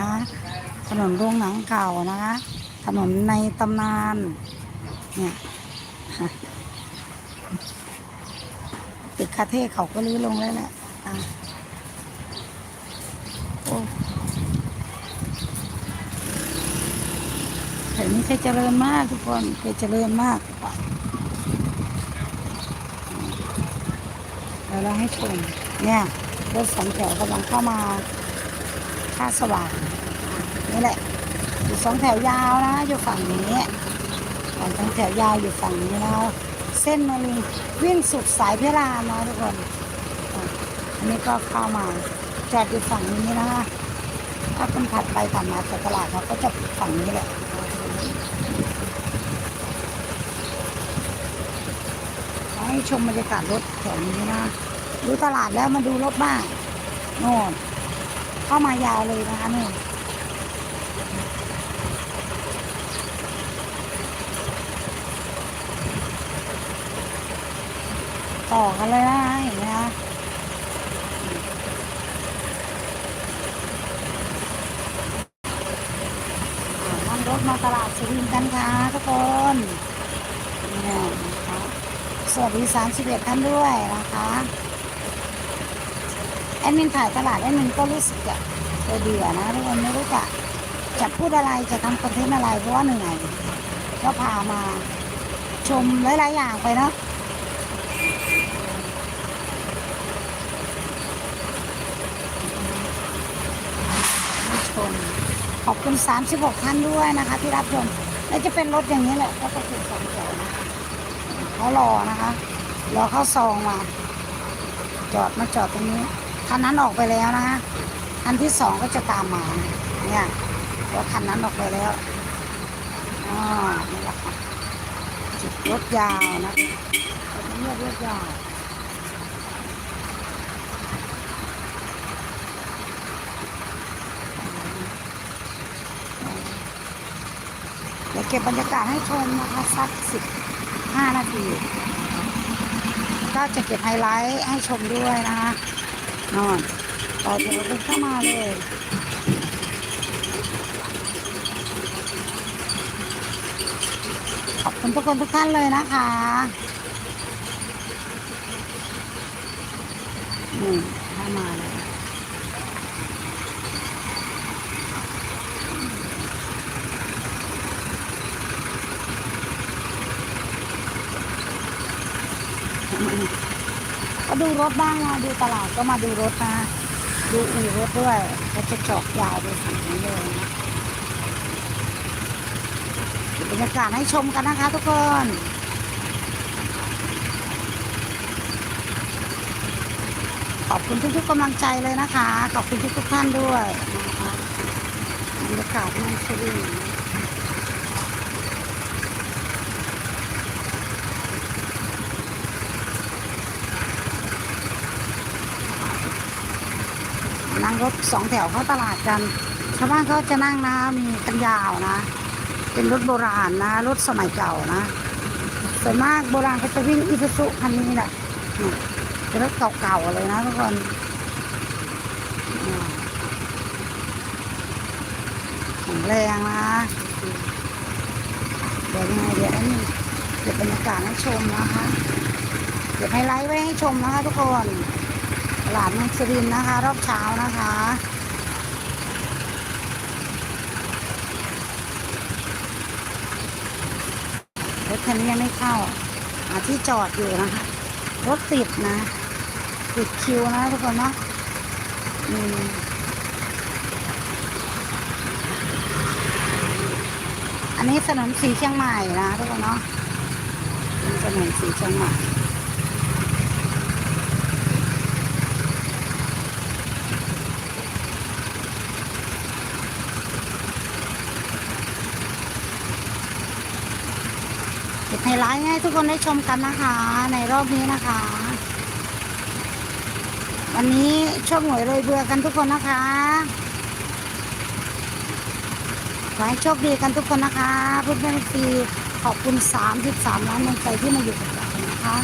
นะ ถนนโรงหนังเก่านะคะ ถนนในตำนาน เนี่ยตึกคาเท่เขาก็รื้อลงแล้วแหละโอ้แถวนี้เคยเจริญมากทุกคนเคยเจริญมากเดี๋ยวเราให้ชมเนี่ยรถสองแถวกำลังเข้ามา ท่าสว่างนี่แหละอยู่สองแถวยาวนะอยู่ฝั่งนี้ฝั่งสองแถวยาวอยู่ฝั่งนี้นะเส้นมันวิ่งสุดสายพิรามนะทุกคนอันนี้ก็เข้ามาจอดอยู่ฝั่งนี้นะถ้าเป็นถัดไปผ่านมาตลาดเขาก็จะฝั่งนี้แหละให้ชมบรรยากาศรถแถวนี้นะดูตลาดแล้วมาดูรถบ้างโน่น เข้ามายาวเลยนะคะนี่ต่อกันเลยนะเห็นไหมคะนั่งรถมาตลาดสุรินทร์กันค่ะทุกคนเนี่ยนะคะสวัสดี 31 ท่านด้วยนะคะ แอดมินถ่ายตลาดแอดมินก็รู้สึกจะเบื่อนะทุกคนไม่รู้จะจะพูดอะไรจะทำคอนเทนต์อะไรเพราะว่าเหนื่อยก็พามาชมหลายๆอย่างไปเนาะชมขอบคุณ 36 ท่านด้วยนะคะ ที่รับชมแล้วจะเป็นรถอย่างนี้แหละก็จะถูกสองแถวนะเขารอนะคะรอเข้าซองมา จอดมาจอดตรงนี้ คันนั้นออกไปแล้วนะคะคันที่สองก็จะตามมา เนี่ยรถคันนั้นออกไปแล้วอ๋อนี่แหละค่ะจุดรถยาวนะรถนี้รถยาวเดี๋ยวเก็บบรรยากาศให้ชมนะคะสักสิบห้านาที ก็จะเก็บไฮไลท์ให้ชมด้วยนะคะ นอนต่อแถวกันเข้ามาเลยขอบคุณทุกคนทุกท่านเลยนะคะนี่เข้ามาเลยอืม ก็ดูรถบ้างนะดูตลาดก็มาดูรถนะดูอู่รถด้วยก็จะเจาะยาวไปฝั่งนี้เลยนะเก็บบรรยากาศให้ชมกันนะคะทุกคนขอบคุณทุกๆกำลังใจเลยนะคะ ขอบคุณทุกๆท่านด้วยนะคะบรรยากาศมันสวย นั่งรถสองแถวเข้าตลาดกัน ชาวบ้านเขาจะนั่งนะ มีกันยาวนะ เป็นรถโบราณนะ รถสมัยเก่านะ ส่วนมากโบราณเขาจะวิ่งอีซูซุคันนี้แหละเป็นรถเก่าๆเลยนะทุกคนแข็งแรงนะ เดี๋ยวยังไงเดี๋ยวนี้เก็บบรรยากาศให้ชมนะคะ เก็บไฮไลท์ไว้ให้ชมนะคะทุกคน ตลาดเมืองสุรินนะคะ รอบเช้านะคะรถคันนี้ยังไม่เข้าหาที่จอดอยู่นะคะรถติดนะติดคิวนะทุกคนเนาะอืมอันนี้ถนนสีเชียงใหม่นะทุกคนเนาะนี่ถนนสีเชียงใหม่ เก็บไฮไลท์ให้ทุกคนได้ชมกันนะคะ ในรอบนี้นะคะ วันนี้โชคหวยเลยเบื่อกันทุกคนนะคะขอให้โชคดีกันทุกคนนะคะเพื่อนๆฟีขอบคุณ 33 ล้านดวงใจที่มาอยู่กับเรานะคะ